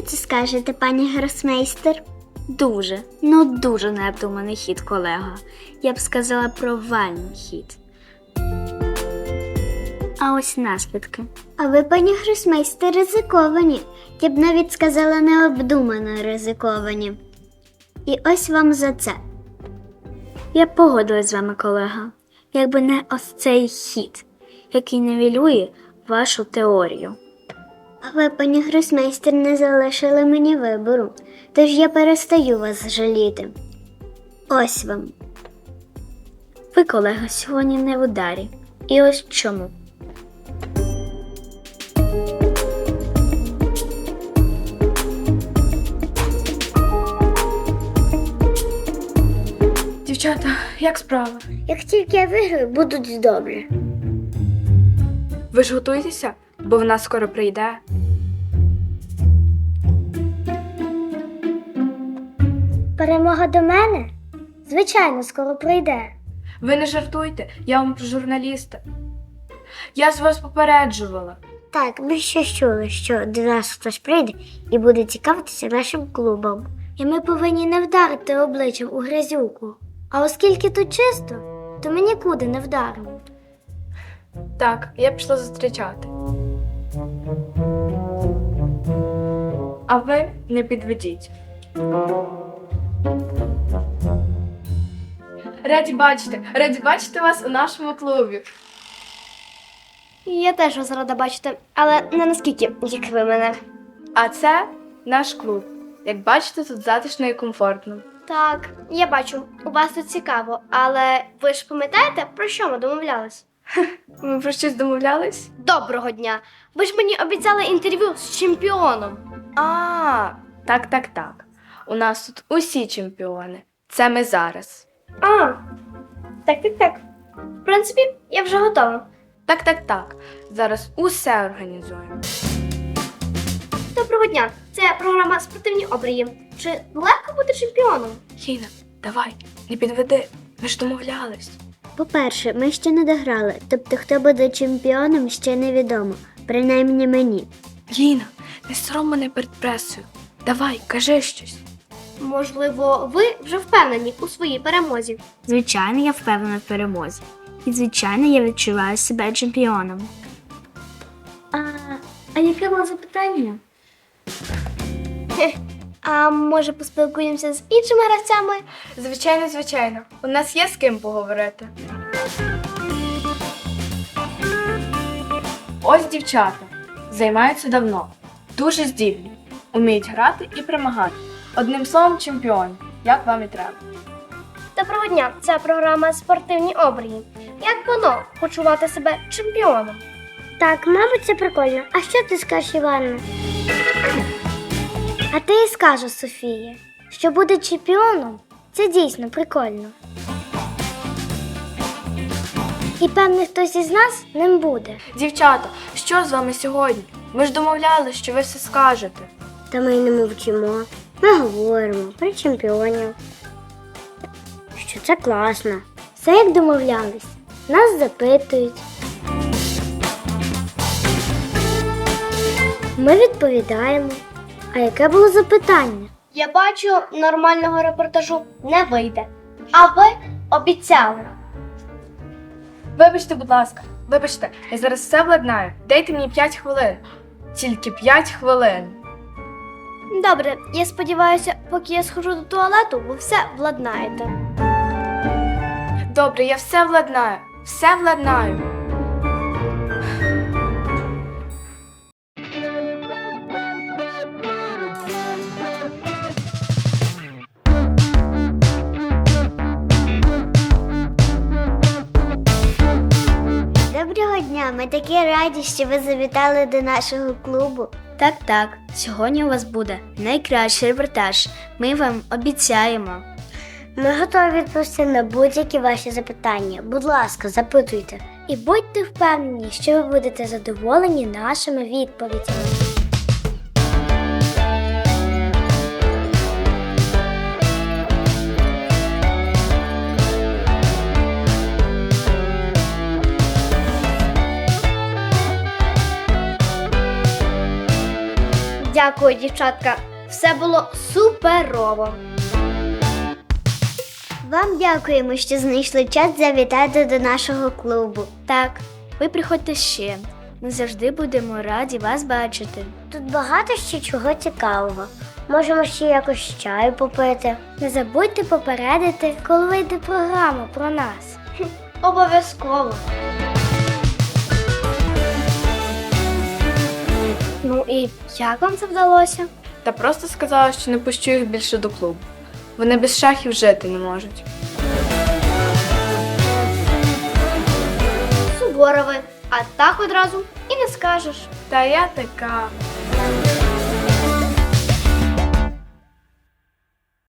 це скажете, пані гросмейстер? Дуже, ну дуже необдуманий хід, колега. Я б сказала провальний хід. А ось наслідки. А ви, пані гросмейстер, ризиковані. Я б навіть сказала необдумано ризиковані. І ось вам за це. Я погодилась з вами, колега, якби не ось цей хід, який невілює вашу теорію. А ви, пані гросмейстер, не залишили мені вибору, тож я перестаю вас жаліти. Ось вам. Ви, колега, сьогодні не в ударі. І ось чому. Дівчата, як справа? Як тільки я виграю, будуть добре. Ви ж готуєтеся, бо вона скоро прийде. Перемога до мене? Звичайно, скоро прийде. Ви не жартуйте, я вам про журналіста. Я з вас попереджувала. Так, ми ще чули, що до нас хтось прийде і буде цікавитися нашим клубом. І ми повинні не вдарити обличчям у грязюку. А оскільки тут чисто, то ми нікуди не вдаримо. Так, я пішла зустрічати. А ви не підведіть. Раді бачити, раді бачити вас у нашому клубі. Я теж вас рада бачити, але не наскільки, як ви мене. А це наш клуб. Як бачите, тут затишно і комфортно. Так, я бачу, у вас тут цікаво, але ви ж пам'ятаєте, про що ми домовлялись? Ми про щось домовлялись? Доброго дня! Ви ж мені обіцяли інтерв'ю з чемпіоном. А, так, так, так. У нас тут усі чемпіони. Це ми зараз. А, так, так, так. В принципі, я вже готова. Так, так, так. Зараз усе організуємо. Доброго дня! Це програма Спортивні обрії. Чи легко бути чемпіоном? Ліна, давай, не підведи. Ми ж домовлялись. По-перше, ми ще не дограли, тобто хто буде чемпіоном, ще невідомо, принаймні мені. Ліна, не сором мене перед пресою. Давай, кажи щось. Можливо, ви вже впевнені у своїй перемозі. Звичайно, я впевнена в перемозі. І, звичайно, я відчуваю себе чемпіоном. А, а яке було запитання? А може поспілкуємося з іншими гравцями? Звичайно, звичайно. У нас є з ким поговорити. Ось дівчата. Займаються давно. Дуже здібні. Уміють грати і перемагати. Одним словом, чемпіони. Як вам і треба. Доброго дня! Це програма Спортивні обрії. Як воно почувати себе чемпіоном? Так, мабуть, це прикольно. А що ти скажеш, Іванна? А ти і скажеш, Софія, що буде чемпіоном це дійсно прикольно. І певний хтось із нас ним буде. Дівчата, що з вами сьогодні? Ми ж домовлялися, що ви все скажете. Та ми й не мовчимо. Ми говоримо про чемпіонів. Що це класно. Все як домовлялись. Нас запитують. Ми відповідаємо. А яке було запитання? Я бачу, нормального репортажу не вийде. А ви обіцяли. Вибачте, будь ласка, вибачте, я зараз все владнаю. Дайте мені 5 хвилин. Тільки 5 хвилин. Добре, я сподіваюся, поки я схожу до туалету, ви все владнаєте. Добре, я все владнаю. Все владнаю. Доброго дня! Ми такі раді, що ви завітали до нашого клубу. Так, так, сьогодні у вас буде найкращий репортаж. Ми вам обіцяємо. Ми готові відповісти на будь-які ваші запитання. Будь ласка, запитуйте. І будьте впевнені, що ви будете задоволені нашими відповідями. Дякую, дівчатка. Все було суперово. Вам дякуємо, що знайшли час завітати до нашого клубу. Так, ви приходьте ще. Ми завжди будемо раді вас бачити. Тут багато ще чого цікавого. Можемо ще якось чаю попити. Не забудьте попередити, коли вийде програма про нас. Обов'язково. Ну і як вам це вдалося? Та просто сказала, що не пущу їх більше до клубу. Вони без шахів жити не можуть. Суворове, а так одразу і не скажеш. Та я така.